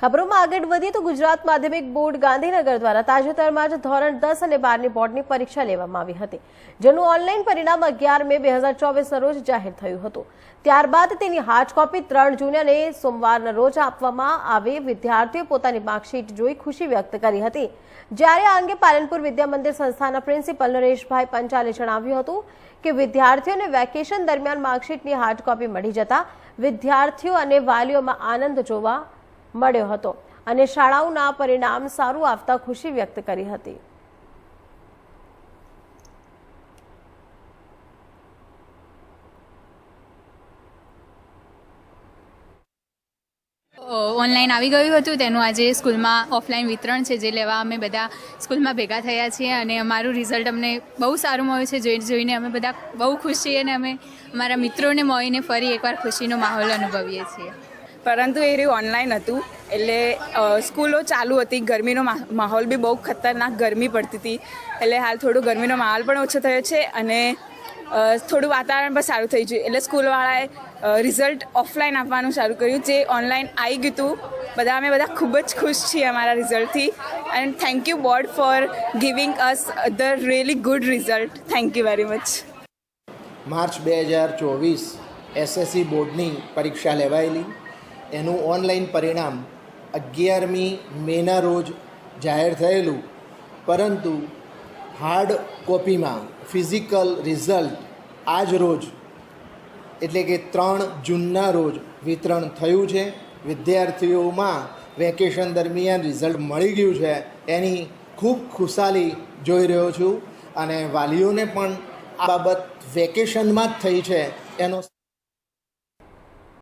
ખબરોમાં આગળ વધીએ તો ગુજરાત માધ્યમિક બોર્ડ ગાંધીનગર દ્વારા તાજેતરમાં જ ધોરણ દસ અને બારની બોર્ડની પરીક્ષા લેવામાં આવી હતી, જેનું ઓનલાઈન પરિણામ અગિયાર મે બે હજાર ચોવીસના રોજ જાહેર થયું હતું. ત્યારબાદ તેની હાર્ડ કોપી ત્રણ જૂન અને સોમવારના રોજ આપવામાં આવે. વિદ્યાર્થીઓ પોતાની માર્કશીટ જોઈ ખુશી વ્યક્ત કરી હતી. જ્યારે આ અંગે પાલનપુર વિદ્યા મંદિર સંસ્થાના પ્રિન્સિપલ નરેશભાઈ પંચાલે જણાવ્યું હતું કે વિદ્યાર્થીઓને વેકેશન દરમિયાન માર્કશીટની હાર્ડ કોપી મળી જતા વિદ્યાર્થીઓ અને વાલીઓમાં આનંદ જોવા મળ્યો હતો અને શાળાઓના પરિણામ સારું આવતા ખુશી વ્યક્ત કરી હતી. ઓનલાઈન આવી ગયું હતું, તેનું આજે સ્કૂલમાં ઓફલાઈન વિતરણ છે, જે લેવા અમે બધા સ્કૂલમાં ભેગા થયા છીએ અને અમારું રિઝલ્ટ અમને બહુ સારું મળ્યું છે, જોઈ જોઈને અમે બધા બહુ ખુશ છીએ અને અમે અમારા મિત્રોને મળીને ફરી એકવાર ખુશીનો માહોલ અનુભવીએ છીએ. પરંતુ એ રહ્યું ઓનલાઈન હતું. એટલે સ્કૂલો ચાલુ હતી. ગરમીનો માહોલ બી બહુ ખતરનાક ગરમી પડતી હતી. એટલે હાલ થોડું ગરમીનો માહોલ પણ ઓછો થયો છે અને થોડું વાતાવરણ પણ સારું થઈ ગયું. એટલે સ્કૂલવાળાએ રિઝલ્ટ ઓફલાઈન આપવાનું ચાલુ કર્યું, જે ઓનલાઈન આવી ગયું હતું બધા અમે બધા ખૂબ જ ખુશ છીએ અમારા રિઝલ્ટથી and thank you board for giving us the really good result thank you very much March બે હજાર ચોવીસ એસએસસી બોર્ડની પરીક્ષા લેવાયેલી. એનું ઓનલાઈન પરિણામ અગિયારમી મેના રોજ જાહેર થયેલું. પરંતુ હાર્ડ કોપીમાં ફિઝિકલ રિઝલ્ટ આજ રોજ, એટલે કે ત્રણ જૂનના રોજ વિતરણ થયું છે. વિદ્યાર્થીઓમાં વેકેશન દરમિયાન રિઝલ્ટ મળી ગયું છે એની ખૂબ ખુશાલી જોઈ રહ્યો છું. અને વાલીઓને પણ આ બાબત વેકેશનમાં જ થઈ છે એનો